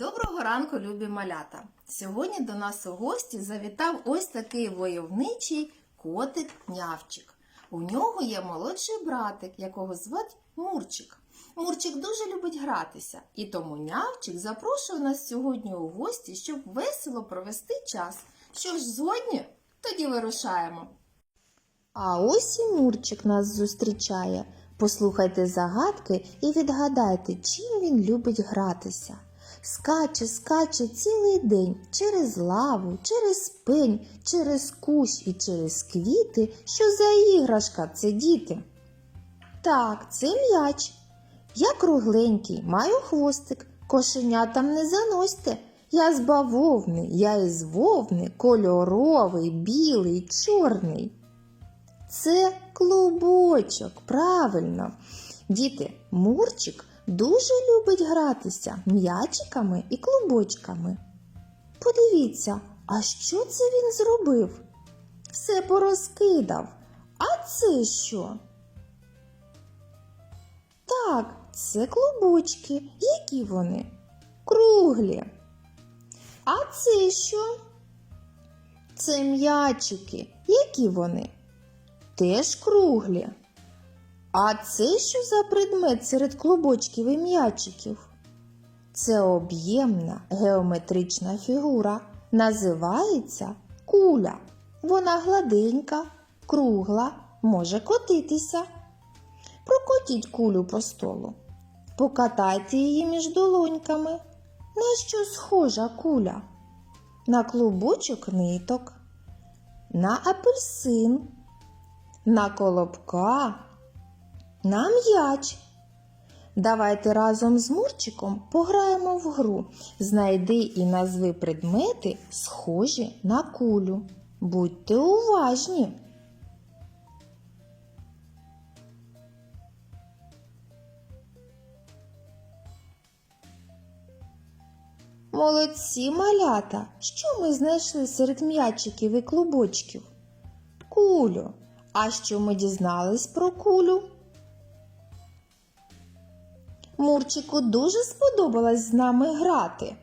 Доброго ранку, любі малята! Сьогодні до нас у гості завітав ось такий войовничий котик нявчик. У нього є молодший братик, якого звать Мурчик. Мурчик дуже любить гратися, і тому нявчик запрошує нас сьогодні у гості, щоб весело провести час. Що ж, згодні? Тоді вирушаємо. А ось і Мурчик нас зустрічає. Послухайте загадки і відгадайте, чим він любить гратися. Скаче, скаче цілий день через лаву, через пень, через кущ і через квіти. Що за іграшка це діти? Так, це м'яч. Я кругленький, маю хвостик, кошенятам не заносьте. Я з бавовни, я із вовни, кольоровий, білий, чорний. Це клубочок, правильно. Діти, Мурчик дуже любить гратися м'ячиками і клубочками. Подивіться, а що це він зробив? Все порозкидав. А це що? Так, це клубочки. Які вони? Круглі. А це що? Це м'ячики. Які вони? Теж круглі. А це що за предмет серед клубочків і м'ячиків? Це об'ємна геометрична фігура. Називається куля. Вона гладенька, кругла, може котитися. Прокотіть кулю по столу. Покатайте її між долоньками. На що схожа куля? На клубочок ниток, на апельсин, на колобка, на м'яч. Давайте разом з Мурчиком пограємо в гру. Знайди і назви предмети, схожі на кулю. Будьте уважні. Молодці малята! Що ми знайшли серед м'ячиків і клубочків? Кулю. А що ми дізнались про кулю? Мурчику дуже сподобалось з нами грати.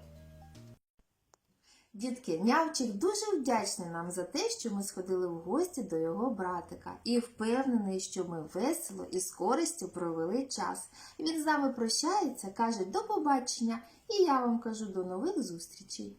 Дітки, нявчик дуже вдячний нам за те, що ми сходили в гості до його братика і впевнений, що ми весело і з користю провели час. Він з нами прощається, каже до побачення, і я вам кажу до нових зустрічей.